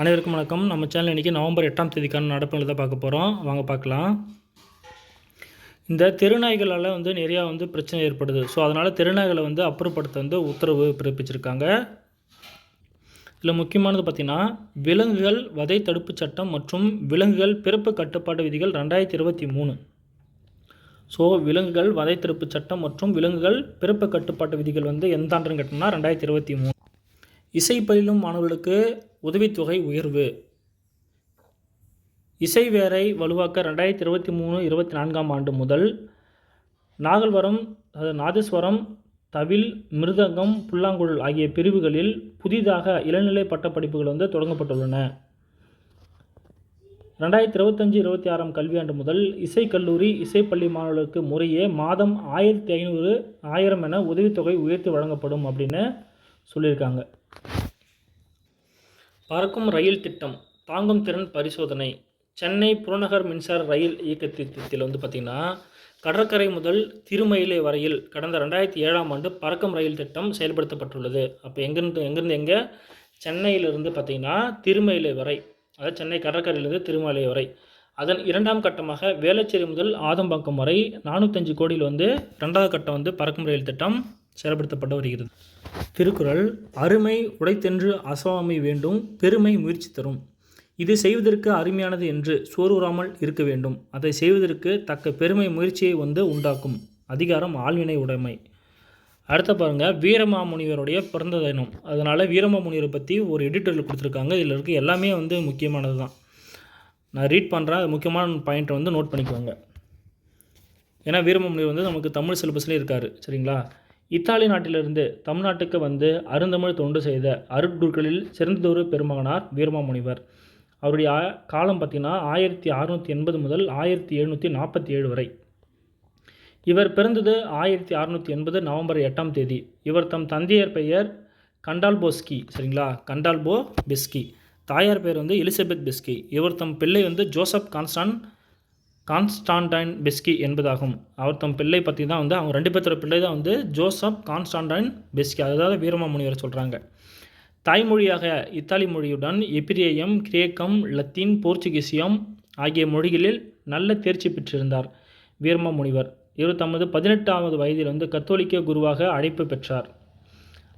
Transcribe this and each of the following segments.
அனைவருக்கும் வணக்கம். நம்ம சேனல் இன்றைக்கி நவம்பர் எட்டாம் தேதிக்கான நடப்புகளை தான் பார்க்க போகிறோம் வாங்க பார்க்கலாம். இந்த தெருநாய்களால் வந்து நிறையா வந்து பிரச்சனை ஏற்படுது. ஸோ அதனால் தெருநாய்களை வந்து அப்புறப்படுத்த வந்து உத்தரவு பிறப்பிச்சிருக்காங்க. இதில் முக்கியமானது பார்த்திங்கன்னா விலங்குகள் வதை தடுப்புச் சட்டம் மற்றும் விலங்குகள் பிறப்பு கட்டுப்பாடு விதிகள் ரெண்டாயிரத்தி இருபத்தி மூணு. ஸோ விலங்குகள் வதை தடுப்புச் சட்டம் மற்றும் விலங்குகள் பிறப்பு கட்டுப்பாட்டு விதிகள் வந்து எந்த ஆண்டுன்னு கேட்டோம்னா ரெண்டாயிரத்தி இருபத்தி மூணு. இசை பயிலும் மாணவர்களுக்கு உதவித்தொகை உயர்வு. இசை வேரை வலுவாக்க ரெண்டாயிரத்தி இருபத்தி மூணு இருபத்தி நான்காம் ஆண்டு முதல் நாகல்வரம் நாதஸ்வரம் தவில் மிருதங்கம் புல்லாங்குழல் ஆகிய பிரிவுகளில் புதிதாக இளநிலை பட்டப்படிப்புகள் வந்து தொடங்கப்பட்டுள்ளன. ரெண்டாயிரத்தி இருபத்தஞ்சி இருபத்தி ஆறாம் கல்வியாண்டு முதல் இசைக்கல்லூரி இசைப்பள்ளி மாணவர்களுக்கு முறையே மாதம் ஆயிரத்தி ஐநூறு ஆயிரம் என உதவித்தொகை உயர்த்தி வழங்கப்படும் அப்படின்னு சொல்லியிருக்காங்க. பறக்கும் ரயில் திட்டம் தாங்கும் திறன் பரிசோதனை. சென்னை புறநகர் மின்சார ரயில் இயக்க திட்டத்தில் வந்து பார்த்திங்கன்னா கடற்கரை முதல் திருமயிலை வரையில் கடந்த ரெண்டாயிரத்தி ஏழாம் ஆண்டு பறக்கும் ரயில் திட்டம் செயல்படுத்தப்பட்டுள்ளது. அப்போ எங்கேருந்து எங்கேருந்து எங்கே? சென்னையிலிருந்து பார்த்திங்கன்னா திருமயிலை வரை அதாவது சென்னை கடற்கரையிலிருந்து திருமலை வரை. அதன் இரண்டாம் கட்டமாக வேளச்சேரி முதல் ஆதம்பாக்கம் வரை நானூற்றஞ்சு கோடியில் வந்து ரெண்டாவது கட்டம் வந்து பறக்கும் ரயில் திட்டம். செயல்படுத்தப்பட்டு வருகிறது. திருக்குறள் அருமை உடைத்தென்று அசவாமை வேண்டும் பெருமை முயற்சி தரும். இது செய்வதற்கு அருமையானது என்று சோர்வுறாமல் இருக்க வேண்டும். அதை செய்வதற்கு தக்க பெருமை முயற்சியை வந்து உண்டாக்கும். அதிகாரம் ஆழ்வினை உடைமை. அடுத்த பாருங்கள் வீரமாமுனிவருடைய பிறந்த தினம். அதனால் வீரமாமுனிவரை பற்றி ஒரு எடிட்டரில் கொடுத்துருக்காங்க. இதில் இருக்க எல்லாமே வந்து முக்கியமானது தான் நான் ரீட் பண்ணுறேன் முக்கியமான பாயிண்ட்டை வந்து நோட் பண்ணிக்குவாங்க ஏன்னா வீரமாமுனிவர் வந்து நமக்கு தமிழ் சிலபஸ்லேயே இருக்கார். சரிங்களா? இத்தாலி நாட்டிலிருந்து தமிழ்நாட்டுக்கு வந்து அருந்தமிழ் தொண்டு செய்த அருட்குருக்களில் சிறந்ததொரு பெருமகனார் வீரமாமுனிவர். அவருடைய காலம் பார்த்திங்கன்னா ஆயிரத்தி அறுநூற்றி எண்பது முதல் ஆயிரத்தி எழுநூற்றி நாற்பத்தி ஏழு வரை. இவர் பிறந்தது ஆயிரத்தி அறுநூற்றி எண்பது நவம்பர் எட்டாம் தேதி. இவர் தம் தந்தையர் பெயர் கண்டால்போஸ்கி சரிங்களா? கண்டால்போ பிஸ்கி தாயார் பெயர் வந்து எலிசபெத் பிஸ்கி. இவர் தம் பிள்ளை வந்து ஜோசப் கான்ஸ்டான் கான்ஸ்டான்டைன் பெஸ்கி என்பதாகும். அவர் தம் பிள்ளை பற்றி தான் வந்து அவங்க ரெண்டு பேர்த்தோட பிள்ளை தான் வந்து ஜோசப் கான்ஸ்டான்டைன் பெஸ்கி. அதாவது வீரமா முனிவர் சொல்கிறாங்க தாய்மொழியாக இத்தாலி மொழியுடன் எபிரேயம் கிரேக்கம் லத்தீன் போர்ச்சுகீசியம் ஆகிய மொழிகளில் நல்ல தேர்ச்சி பெற்றிருந்தார் வீரமாமுனிவர். இவர் தமது பதினெட்டாவது வயதில் வந்து கத்தோலிக்க குருவாக அழைப்பு பெற்றார்.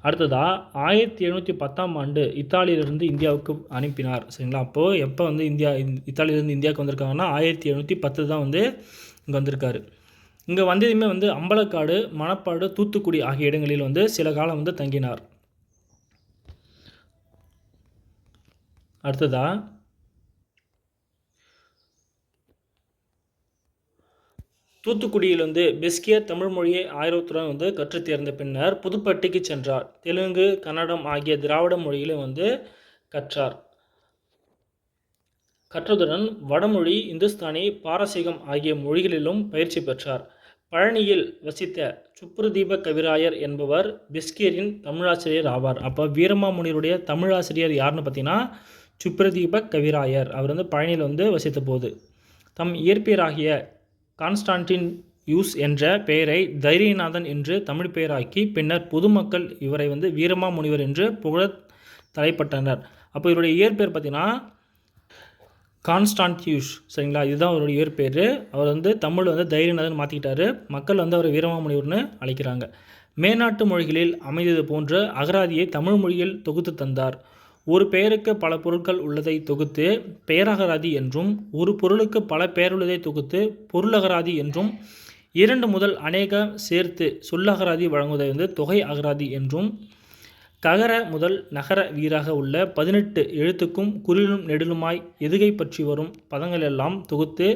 அடுத்ததாக ஆயிரத்தி எழுநூற்றி பத்தாம் ஆண்டு இத்தாலியிலிருந்து இந்தியாவுக்கு அனுப்பினார். சரிங்களா? அப்போது எப்போ வந்து இந்தியா இந்த- இத்தாலியிலிருந்து இந்தியாவுக்கு வந்திருக்காங்கன்னா ஆயிரத்தி எழுநூற்றி பத்து தான் வந்து இங்கே வந்திருக்காரு. இங்கே வந்ததுமே வந்து அம்பலக்காடு மணப்பாடு தூத்துக்குடி ஆகிய இடங்களில் வந்து சில காலம் வந்து தங்கினார். அடுத்ததாக தூத்துக்குடியில் வந்து பெஸ்கிய தமிழ் மொழியை ஆயிரத்துடன் வந்து கற்று தேர்ந்த பின்னர் புதுப்பட்டிக்கு சென்றார். தெலுங்கு கன்னடம் ஆகிய திராவிட மொழியிலும் வந்து கற்றார். கற்றதுடன் வடமொழி இந்துஸ்தானி பாரசீகம் ஆகிய மொழிகளிலும் பயிற்சி பெற்றார். பழனியில் வசித்த சுப்ரதீப கவிராயர் என்பவர் பெஸ்கியரின் தமிழாசிரியர் ஆவார். அப்போ வீரமாமுனியருடைய தமிழாசிரியர் யாருன்னு பார்த்தீங்கன்னா சுப்ரதீப கவிராயர். அவர் வந்து பழனியில் வந்து வசித்த போது தம் இயற்பியராகிய கான்ஸ்டான்டின் யூஸ் என்ற பெயரை தைரியநாதன் என்று தமிழ் பெயராக்கி பின்னர் பொதுமக்கள் இவரை வந்து வீரமாமுனிவர் என்று புகழ தலைப்பட்டனர். அப்போ இவருடைய இயற்பெயர் பார்த்தீங்கன்னா கான்ஸ்டான்டியூஷ் சரிங்களா? இதுதான் அவருடைய இயற்பெயர். அவர் வந்து தமிழ் வந்து தைரியநாதன் மாற்றிக்கிட்டாரு மக்கள் வந்து அவரை வீரமாமுனிவர்னு அழைக்கிறாங்க. மேநாட்டு மொழிகளில் அமைந்தது போன்ற அகராதியை தமிழ் மொழியில் தொகுத்து தந்தார். ஒரு பெயருக்கு பல பொருட்கள் உள்ளதை தொகுத்து பெயரகராதி என்றும் ஒரு பொருளுக்கு பல பெயருள்ளதை தொகுத்து பொருளகராதி என்றும் இரண்டு முதல் அநேக சேர்த்து சொல்லகராதி வழங்குவதை வந்து தொகை அகராதி என்றும் ககர முதல் நகர வீராக உள்ள பதினெட்டு எழுத்துக்கும் குறிலும் நெடிலுமாய் எதுகை பற்றி வரும் பதங்களெல்லாம் தொகுத்து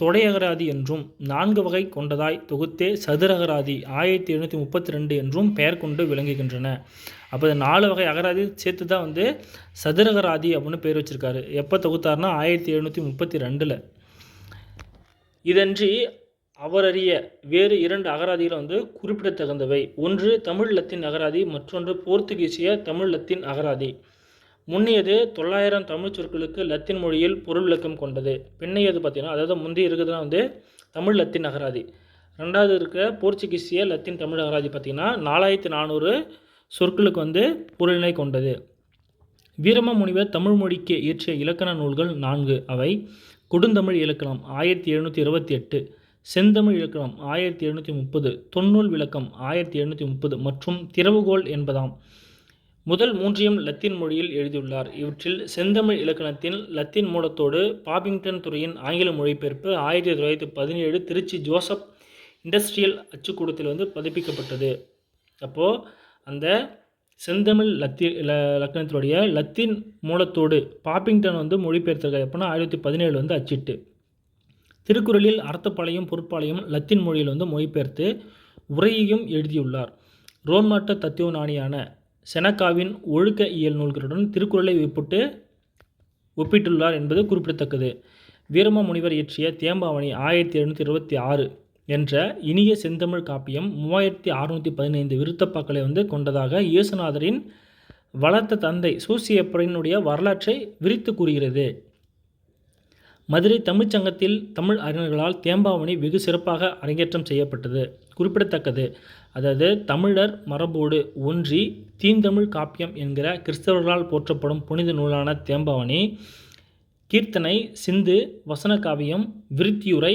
தொடையகராதி என்றும் நான்கு வகை கொண்டதாய் தொகுத்தே சதுரகராதி ஆயிரத்தி எழுநூற்றி முப்பத்தி ரெண்டு என்றும் பெயர் கொண்டு விளங்குகின்றன. அப்போ நாலு வகை அகராதி சேர்த்து தான் வந்து சதுரகராதி அப்படின்னு பேர் வச்சுருக்காரு. எப்போ தொகுத்தார்னா ஆயிரத்தி எழுநூற்றி முப்பத்தி ரெண்டில் இதன்றி அவரறிய வேறு இரண்டு அகராதிகள் வந்து குறிப்பிடத்தகுந்தவை. ஒன்று தமிழ் லத்தின் அகராதி மற்றொன்று போர்த்துகீசிய தமிழ் லத்தின் அகராதி. முன்னியது தொள்ளாயிரம் தமிழ் சொற்களுக்கு லத்தின் மொழியில் பொருள் விளக்கம் கொண்டது. பின்னையது பார்த்தீங்கன்னா அதாவது முந்தைய இருக்கிறதுனா வந்து தமிழ் லத்தின் அகராதி. ரெண்டாவது இருக்கிற போர்ச்சுகீசிய லத்தீன் தமிழ் அகராதி பார்த்திங்கன்னா நாலாயிரத்தி நானூறு சொற்களுக்கு வந்து பொருளினை கொண்டது. வீரம முனிவர் தமிழ் மொழிக்கு இயற்றிய இலக்கண நூல்கள் நான்கு. அவை கொடுந்தமிழ் இலக்கணம் ஆயிரத்தி எழுநூற்றி இருபத்தி எட்டு செந்தமிழ் இலக்கணம் ஆயிரத்தி எழுநூற்றி முப்பது தொன்னூல் விளக்கம் ஆயிரத்தி எழுநூற்றி முப்பது மற்றும் திறவுகோல் என்பதாம். முதல் மூன்றையும் லத்தீன் மொழியில் எழுதியுள்ளார். இவற்றில் செந்தமிழ் இலக்கணத்தின் லத்தீன் மூலத்தோடு பாபிங்டன் துறையின் ஆங்கில மொழிபெயர்ப்பு ஆயிரத்தி தொள்ளாயிரத்தி பதினேழு திருச்சி ஜோசப் இண்டஸ்ட்ரியல் அச்சுக்கூடத்தில் வந்து பதிப்பிக்கப்பட்டது. அப்போது அந்த செந்தமிழ் லத்தி ல லக்கணத்தினுடைய லத்தீன் மூலத்தோடு பாப்பிங்டன் வந்து மொழிபெயர்த்திருக்காரு எப்போனா ஆயிரத்தி பதினேழு வந்து அச்சிட்டு. திருக்குறளில் அர்த்தப்பாளையம் பொறுப்பாளையும் லத்தீன் மொழியில் வந்து மொழிபெயர்த்து உரையையும் எழுதியுள்ளார். ரோன்மாட்ட தத்துவ நாணியான செனக்காவின் ஒழுக்க இயல் நூல்களுடன் திருக்குறளை ஒப்பிட்டு ஒப்பிட்டுள்ளார் என்பது குறிப்பிடத்தக்கது. வீரம முனிவர் இயற்றிய தேம்பாவணி ஆயிரத்தி எழுநூற்றி இருபத்தி ஆறு என்ற இனிய செந்தமிழ் காப்பியம் மூவாயிரத்தி அறுநூற்றி பதினைந்து விருத்தப்பாக்களை வந்து கொண்டதாக இயேசுநாதரின் வளர்த்த தந்தை சூசியப்பரனுடைய வரலாற்றை விரித்து கூறுகிறது. மதுரை தமிழ்ச்சங்கத்தில் தமிழ் அறிஞர்களால் தேம்பாவணி வெகு சிறப்பாக அரங்கேற்றம் செய்யப்பட்டது. குறிப்பிடத்தக்கது. அதாவது தமிழர் மரபோடு ஒன்றி தீந்தமிழ் காப்பியம் என்கிற கிறிஸ்தவர்களால் போற்றப்படும் புனித நூலான தேம்பாவணி கீர்த்தனை சிந்து வசன காவியம் விருத்தியுரை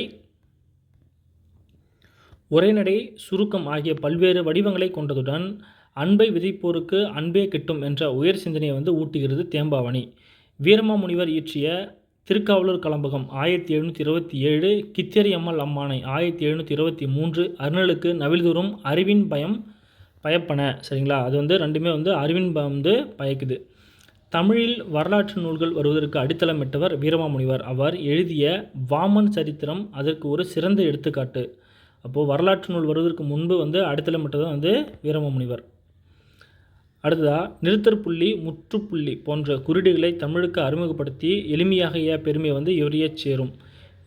உரைநடை சுருக்கம் ஆகிய பல்வேறு வடிவங்களை கொண்டதுடன் அன்பை விதைப்போருக்கு அன்பே கிட்டும் என்ற உயர் சிந்தனையை வந்து ஊட்டுகிறது தேம்பாவணி வீரமாமுனிவர் இயற்றிய திருக்காவலூர் கலம்பகம் ஆயிரத்தி எழுநூற்றி இருபத்தி ஏழு கித்தேரியம்மல் அம்மானை ஆயிரத்தி எழுநூற்றி இருபத்தி மூன்று அருணலுக்கு நவில்தோறும் அறிவின் பயம் பயப்பன சரிங்களா? அது வந்து ரெண்டுமே வந்து அறிவின் வந்து பயக்குது. தமிழில் வரலாற்று நூல்கள் வருவதற்கு அடித்தளமிட்டவர் வீரமாமுனிவர். அவர் எழுதிய வாமன் சரித்திரம் அதற்கு ஒரு சிறந்த எடுத்துக்காட்டு. அப்போது வரலாற்று நூல் வருவதற்கு முன்பு வந்து அடித்தளமிட்டது வந்து வீரமாமுனிவர். அடுத்ததாக நிறுத்தற்புள்ளி முற்றுப்புள்ளி போன்ற குறியீடுகளை தமிழுக்கு அறிமுகப்படுத்தி எளிமையாகிய பெருமை வந்து இவரையே சேரும்.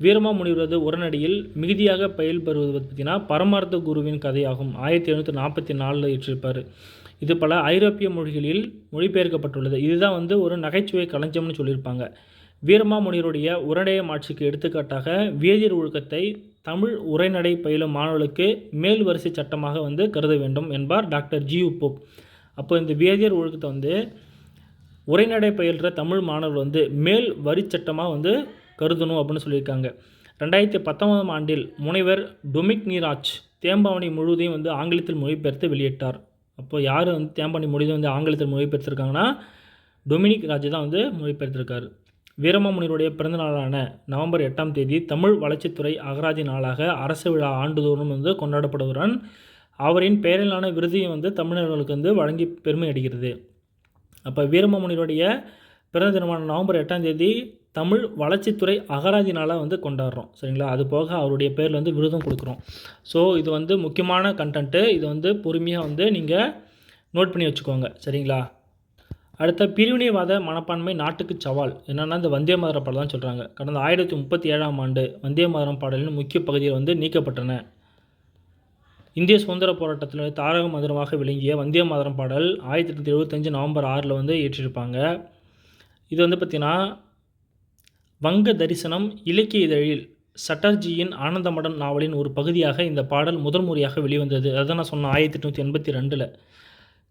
வீரமாமுனிவரது உடனடியில் மிகுதியாக பயில் பெறுவது பார்த்தீங்கன்னா பரமார்த்த குருவின் கதையாகும். ஆயிரத்தி எழுநூற்றி நாற்பத்தி நாலில் இற்றிருப்பார் இது பல ஐரோப்பிய மொழிகளில் மொழிபெயர்க்கப்பட்டுள்ளது. இதுதான் வந்து ஒரு நகைச்சுவை களஞ்சம்னு சொல்லியிருப்பாங்க. வீரமாமுனியருடைய உரடைய ஆட்சிக்கு எடுத்துக்காட்டாக வேதியர் ஒழுக்கத்தை தமிழ் உரைநடை பயிலும் மாணவர்களுக்கு மேல் வரிசை சட்டமாக வந்து கருத வேண்டும் என்பார் டாக்டர் ஜி உப்போப் அப்போ இந்த வேதியர் ஒழுக்கத்தை வந்து உரைநடை பயில்கிற தமிழ் மாணவர்கள் வந்து மேல் வரி சட்டமாக வந்து கருதணும் அப்படின்னு சொல்லியிருக்காங்க. ரெண்டாயிரத்தி பத்தொன்பதாம் ஆண்டில் முனைவர் டொமிக் நீராஜ் தேம்பாவணி முழுவதையும் வந்து ஆங்கிலத்தில் மொழிபெயர்த்து வெளியிட்டார். அப்போ யார் வந்து தேம்பாவணி முழுவதும் வந்து ஆங்கிலத்தில் மொழிபெயர்த்திருக்காங்கன்னா டொமினிக் ராஜ் தான் வந்து மொழிபெயர்த்திருக்காரு. வீரமாமுனிவருடைய பிறந்த நாளான நவம்பர் எட்டாம் தேதி தமிழ் வளர்ச்சித்துறை அகராதி நாளாக அரசு விழா ஆண்டுதோறும் வந்து கொண்டாடப்படுவதுடன் அவரின் பெயரிலான விருதையும் வந்து தமிழர்களுக்கு வந்து வழங்கி பெருமை அடைகிறது அப்போ வீரமாமுனிவருடைய பிறந்த தினமான நவம்பர் எட்டாம் தேதி தமிழ் வளர்ச்சித்துறை அகராதி நாளாக வந்து கொண்டாடுறோம். சரிங்களா? அது போக அவருடைய பேரில் வந்து விருதும் கொடுக்குறோம். ஸோ இது வந்து முக்கியமான கண்டென்ட்டு இது வந்து பொறுமையாக வந்து நீங்கள் நோட் பண்ணி வச்சுக்கோங்க. சரிங்களா? அடுத்த பிரிவினைவாத மனப்பான்மை நாட்டுக்கு சவால். என்னென்னா இந்த வந்தே மாதர பாடல் தான் சொல்கிறாங்க கடந்த ஆயிரத்தி முப்பத்தி ஏழாம் ஆண்டு வந்தே மாதரம் பாடலின் முக்கிய பகுதியில் வந்து நீக்கப்பட்டன. இந்திய சுதந்திர போராட்டத்தில் தாரக மந்திரமாக விளங்கிய வந்தே மாதரம் பாடல் ஆயிரத்தி தொள்ளாயிரத்தி எழுபத்தஞ்சு நவம்பர் ஆறில் வந்து ஏற்றிருப்பாங்க இது வந்து பார்த்திங்கன்னா வங்க தரிசனம் இலக்கிய இதழில் சட்டர்ஜியின் ஆனந்தமடன் நாவலின் ஒரு பகுதியாக இந்த பாடல் முதல் முறையாக வெளிவந்தது. அதை நான் சொன்னேன் ஆயிரத்தி எட்நூற்றி எண்பத்தி ரெண்டில்.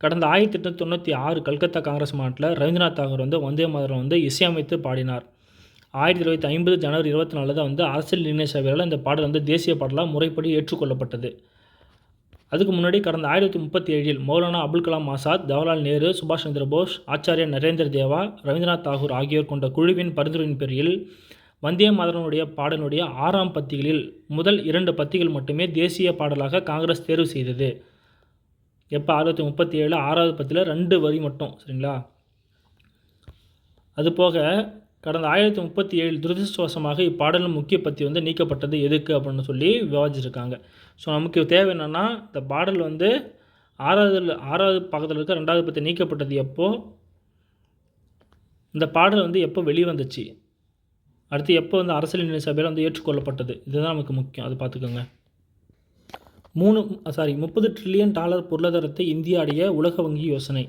கடந்த ஆயிரத்தி எட்நூற்றி தொண்ணூற்றி ஆறு கல்கத்தா காங்கிரஸ் மாநாட்டில் ரவீந்திரநாத் தாகூர் வந்து வந்தே மாதரம் வந்து இசையமைத்து பாடினார். ஆயிரத்தி தொள்ளாயிரத்தி ஐம்பது ஜனவரி இருபத்தி நாலில் தான் வந்து அரசியல் நிர்ணய சபையால் இந்த பாடல் வந்து தேசிய பாடலாக முறைப்படி ஏற்றுக்கொள்ளப்பட்டது. அதுக்கு முன்னாடி கடந்த ஆயிரத்தி முப்பத்தி ஏழில் மௌலானா அபுல் கலாம் ஆசாத் ஜவஹர்லால் நேரு சுபாஷ் சந்திர போஸ் ஆச்சாரிய நரேந்திர தேவா ரவீந்திரநாத் தாகூர் ஆகியோர் கொண்ட குழுவின் பரிந்துரையின் பேரில் வந்தே மாதரனுடைய பாடலுடைய ஆறாம் பத்திகளில் முதல் இரண்டு பத்திகள் மட்டுமே தேசிய பாடலாக காங்கிரஸ் தேர்வு செய்தது. எப்போ? ஆயிரத்தி முப்பத்தி ஏழு ஆறாவது பத்தியில் ரெண்டு வரி மட்டும் சரிங்களா? அதுபோக கடந்த ஆயிரத்தி முப்பத்தி ஏழு துரதிருஷ்டவசமாக இப்பாடலின் முக்கிய பத்தி வந்து நீக்கப்பட்டது எதுக்கு அப்படின்னு சொல்லி விவாதிச்சிருக்காங்க. ஸோ நமக்கு தேவை என்னென்னா இந்த பாடல் வந்து ஆறாவது ஆறாவது பக்கத்தில் இருக்க ரெண்டாவது பத்தி நீக்கப்பட்டது எப்போ இந்த பாடல் வந்து எப்போ வெளிவந்துச்சு அடுத்து எப்போ வந்து அரசியல் நிலை சபையில் வந்து ஏற்றுக்கொள்ளப்பட்டது இதுதான் நமக்கு முக்கியம் அது பார்த்துக்கோங்க. மூணு சாரி முப்பது ட்ரில்லியன் டாலர் பொருளாதாரத்தை இந்தியா அடைய உலக வங்கி யோசனை.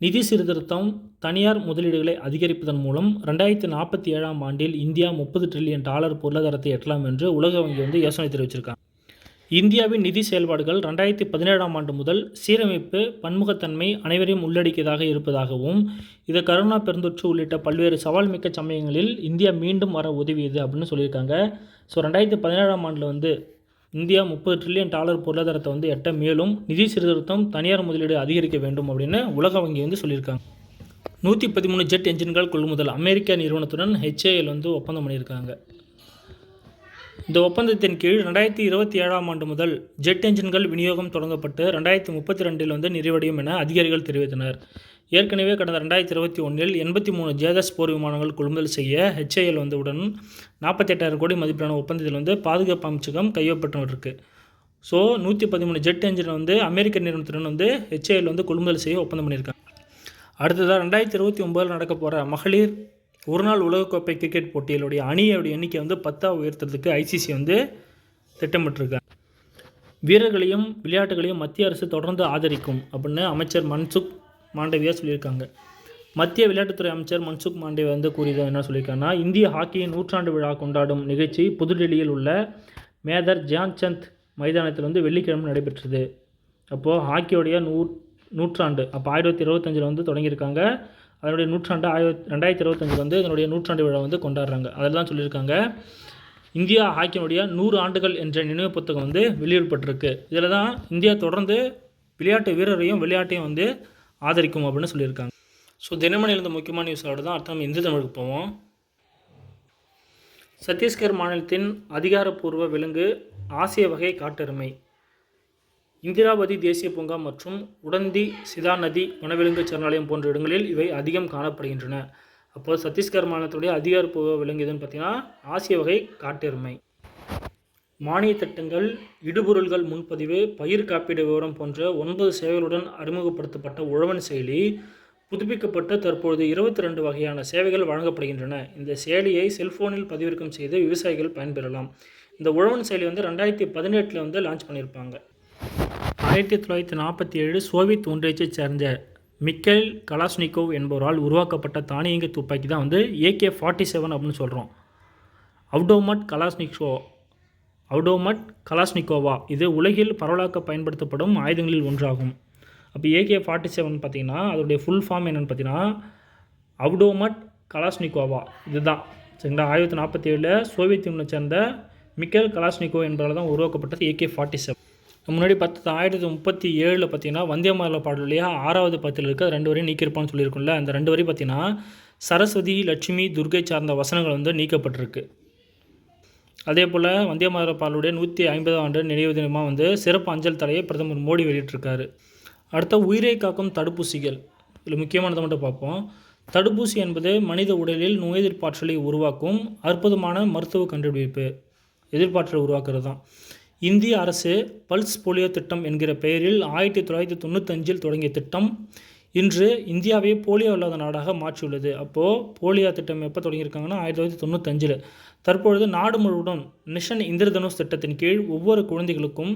நிதி சீர்திருத்தம் தனியார் முதலீடுகளை அதிகரிப்பதன் மூலம் ரெண்டாயிரத்தி நாற்பத்தி ஏழாம் ஆண்டில் இந்தியா முப்பது ட்ரில்லியன் டாலர் பொருளாதாரத்தை எட்டலாம் என்று உலக வங்கி வந்து யோசனை தெரிவிச்சிருக்காங்க. இந்தியாவின் நிதி செயல்பாடுகள் ரெண்டாயிரத்தி பதினேழாம் ஆண்டு முதல் சீரமைப்பு பன்முகத்தன்மை அனைவரையும் உள்ளடக்கியதாக இருப்பதாகவும் இது கரோனா பெருந்தொற்று உள்ளிட்ட பல்வேறு சவால் மிக்க சமயங்களில் இந்தியா மீண்டும் வர உதவியது அப்படின்னு சொல்லியிருக்காங்க. ஸோ ரெண்டாயிரத்தி பதினேழாம் ஆண்டில் வந்து இந்தியா முப்பது ட்ரில்லியன் டாலர் பொருளாதாரத்தை வந்து எட்ட மேலும் நிதி சீர்திருத்தம் தனியார் முதலீடு அதிகரிக்க வேண்டும் அப்படின்னு உலக வங்கி வந்து சொல்லியிருக்காங்க. நூற்றி பதிமூணு ஜெட் என்ஜின்கள் கொள்முதல் அமெரிக்க நிறுவனத்துடன் ஹெச்ஏஎல் வந்து ஒப்பந்தம் பண்ணியிருக்காங்க. இந்த ஒப்பந்தத்தின் கீழ் ரெண்டாயிரத்தி இருபத்தி ஏழாம் ஆண்டு முதல் ஜெட் என்ஜின்கள் விநியோகம் தொடங்கப்பட்டு ரெண்டாயிரத்தி முப்பத்தி ரெண்டில் வந்து நிறைவடையும் என அதிகாரிகள் தெரிவித்தனர். ஏற்கனவே கடந்த ரெண்டாயிரத்தி இருபத்தி ஒன்றில் எண்பத்தி மூணு ஜேதஸ் போர் விமானங்கள் கொள்முதல் செய்ய ஹெச்ஏஎல் வந்து உடன் நாற்பத்தெட்டாயிரம் கோடி மதிப்பிலான ஒப்பந்தத்தில் வந்து பாதுகாப்பு அமைச்சகம் கையொப்பட்டிருக்கு ஸோ நூற்றி பதிமூணு ஜெட் என்ஜின் வந்து அமெரிக்க நிறுவனத்துடன் வந்து ஹெச்ஏஎல் வந்து கொள்முதல் செய்ய ஒப்பந்தம் பண்ணியிருக்காங்க. அடுத்ததாக ரெண்டாயிரத்தி இருபத்தி ஒம்போதில் நடக்க போகிற மகளிர் ஒருநாள் உலகக்கோப்பை கிரிக்கெட் போட்டியிலுடைய அணியோடைய எண்ணிக்கை வந்து பத்தாக உயர்த்துறதுக்கு ஐசிசி வந்து திட்டமிட்டிருக்காங்க. வீரர்களையும் விளையாட்டுகளையும் மத்திய அரசு தொடர்ந்து ஆதரிக்கும் அப்படின்னு அமைச்சர் மன்சுக் மாண்டவியா சொல்லியிருக்காங்க. மத்திய விளையாட்டுத்துறை அமைச்சர் மன்சுக் மாண்டே வந்து கூறியது என்ன சொல்லியிருக்காங்கன்னா இந்திய ஹாக்கியின் நூற்றாண்டு விழா கொண்டாடும் நிகழ்ச்சி புதுடெல்லியில் உள்ள மேதர் ஜான்சந்த் மைதானத்தில் வந்து வெள்ளிக்கிழமை நடைபெற்றது. அப்போது ஹாக்கியோடைய நூ நூற்றாண்டு அப்போ ஆயிரத்தி இருபத்தஞ்சில் வந்து தொடங்கியிருக்காங்க. அதனுடைய நூற்றாண்டு ஆயிரத்தி ரெண்டாயிரத்தி இருபத்தஞ்சில் வந்து இதனுடைய நூற்றாண்டு விழா வந்து கொண்டாடுறாங்க. அதெல்லாம் சொல்லியிருக்காங்க. இந்தியா ஹாக்கியினுடைய நூறு ஆண்டுகள் என்ற நினைவு புத்தகம் வந்து வெளியிடப்பட்டிருக்கு. இதில் தான் இந்தியா தொடர்ந்து விளையாட்டு வீரரையும் விளையாட்டையும் வந்து ஆதரிக்கும் அப்படின்னு சொல்லியிருக்காங்க. ஸோ தினமணி இருந்த முக்கியமான நியூஸோட தான் அடுத்த இந்து தமிழுக்கு போவோம். சத்தீஸ்கர் மாநிலத்தின் அதிகாரப்பூர்வ விலங்கு ஆசிய வகை காட்டெருமை. இந்திராவதி தேசிய பூங்கா மற்றும் உடந்தி சிதா நதி வனவிலங்கு சரணாலயம் போன்ற இடங்களில் இவை அதிகம் காணப்படுகின்றன. அப்போது சத்தீஸ்கர் மாநிலத்துடைய அதிகாரப்பூர்வ விலங்கு எதுன்னு பார்த்தீங்கன்னா ஆசிய வகை காட்டெருமை. மானிய திட்டங்கள் இடுபொருள்கள் முன்பதிவு பயிர் காப்பீடு விவரம் போன்ற ஒன்பது சேவைகளுடன் அறிமுகப்படுத்தப்பட்ட உழவன் செயலி புதுப்பிக்கப்பட்டு தற்பொழுது இருபத்தி ரெண்டு வகையான சேவைகள் வழங்கப்படுகின்றன. இந்த செயலியை செல்போனில் பதிவிறக்கம் செய்து விவசாயிகள் பயன்பெறலாம். இந்த உழவன் செயலி வந்து ரெண்டாயிரத்தி பதினெட்டில் வந்து லான்ச் பண்ணியிருப்பாங்க. ஆயிரத்தி தொள்ளாயிரத்தி நாற்பத்தி ஏழு சோவியத் ஒன்றியத்தைச் சேர்ந்த மிக்கேல் கலாஸ்னிகோவ் என்பவரால் உருவாக்கப்பட்ட தானியங்கி துப்பாக்கி தான் வந்து ஏகே ஃபார்ட்டி செவன் அப்படின்னு சொல்கிறோம் அவ்டோமட் கலாஸ்னிகோ அவுடோமட் கலாஸ்னிகோவா இது உலகில் பரவலாக்க பயன்படுத்தப்படும் ஆயுதங்களில் ஒன்றாகும். அப்போ ஏகே ஃபார்ட்டி செவன் பார்த்தீங்கன்னா அதோடைய ஃபுல் ஃபார்ம் என்னென்னு பார்த்தீங்கன்னா அவுடோமட் கலாஸ்னிகோவா இதுதான். சரிங்களா? ஆயிரத்தி நாற்பத்தி ஏழில் சோவியத் யூனியனை சேர்ந்த மிக்கேல் கலாஸ்னிகோ என்பதால் தான் உருவாக்கப்பட்டது ஏகே ஃபார்ட்டி செவன் முன்னாடி பத்து ஆயிரத்தி முப்பத்தி ஏழில் பார்த்தீங்கன்னா வந்தே மாதள பாடல் இல்லையா ஆறாவது பத்தில் இருக்க ரெண்டு வரையும் நீக்கியிருப்பான்னு சொல்லியிருக்கோம்ல அந்த ரெண்டு வரையும் பார்த்தீங்கன்னா சரஸ்வதி லட்சுமி துர்கை சார்ந்த வசனங்கள் வந்து நீக்கப்பட்டிருக்கு. அதே போல் வந்தே மாதள நூற்றி ஐம்பதாம் ஆண்டு நினைவு தினமாக வந்து சிறப்பு அஞ்சல் தலையை பிரதமர் மோடி வெளியிட்டிருக்காரு. அடுத்த உயிரை காக்கும் தடுப்பூசிகள். இதில் முக்கியமானதை மட்டும் பார்ப்போம். தடுப்பூசி என்பது மனித உடலில் நோய் எதிர்ப்பாற்றலை உருவாக்கும் அற்புதமான மருத்துவ கண்டுபிடிப்பு. எதிர்ப்பாற்றலை உருவாக்குறது தான் இந்திய அரசு பல்ஸ் போலியோ திட்டம் என்கிற பெயரில் ஆயிரத்தி தொள்ளாயிரத்தி தொண்ணூத்தஞ்சில் தொடங்கிய திட்டம் இன்று இந்தியாவை போலியோ இல்லாத நாடாக மாற்றியுள்ளது. அப்போது போலியோ திட்டம் எப்போ தொடங்கியிருக்காங்கன்னா ஆயிரத்தி தொள்ளாயிரத்தி தொண்ணூத்தஞ்சில். தற்பொழுது நாடு முழுவதும் மிஷன் இந்திரதனுஷ் திட்டத்தின் கீழ் ஒவ்வொரு குழந்தைகளுக்கும்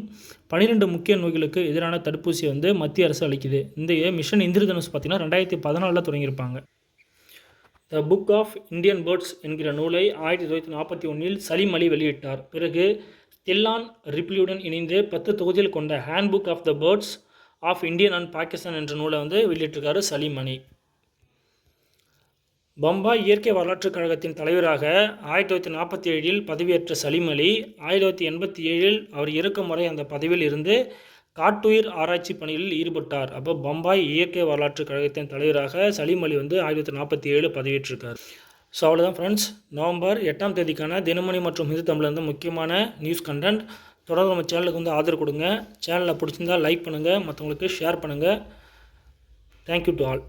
பன்னிரெண்டு முக்கிய நோய்களுக்கு எதிரான தடுப்பூசி வந்து மத்திய அரசு அளிக்குது. இந்த மிஷன் இந்திரதனுஷ் பார்த்திங்கன்னா ரெண்டாயிரத்தி பதினாலில் தொடங்கியிருப்பாங்க. The book of Indian birds என்கிற நூலை ஆயிரத்தி தொள்ளாயிரத்தி நாற்பத்தி ஒன்றில் சலீம் அலி வெளியிட்டார். பிறகு தில்லான் ரிப்ளியுடன் இணைந்து பத்து தொகுதியில் கொண்ட handbook of the birds of Indian and Pakistan என்ற நூலை வந்து வெளியிட்டிருக்காரு சலீம் அலி. பம்பாய் இயற்கை வரலாற்றுக் கழகத்தின் தலைவராக ஆயிரத்தி தொள்ளாயிரத்தி நாற்பத்தி ஏழில் பதவியேற்ற சலீம் அலி ஆயிரத்தி தொள்ளாயிரத்தி எண்பத்தி ஏழில் அவர் இருக்கும் வரை அந்த பதவியில் இருந்து காட்டுயிர் ஆராய்ச்சி பணியில் ஈடுபட்டார். அப்போ பம்பாய் இயற்கை வரலாற்றுக் கழகத்தின் தலைவராக சலீம் அலி வந்து ஆயிரத்தி தொள்ளாயிரத்தி நாற்பத்தி ஏழு பதவியேற்றிருக்கார். ஸோ அவ்வளோதான் ஃப்ரெண்ட்ஸ் நவம்பர் எட்டாம் தேதிக்கான தினமணி மற்றும் ஹிந்து தமிழ்லேருந்து முக்கியமான நியூஸ் கண்டென்ட் தொடர்ந்து நம்ம சேனலுக்கு வந்து ஆதரவு கொடுங்க. சேனலை பிடிச்சிருந்தால் லைக் பண்ணுங்கள் மற்றவங்களுக்கு ஷேர் பண்ணுங்கள் தேங்க்யூ டு ஆல்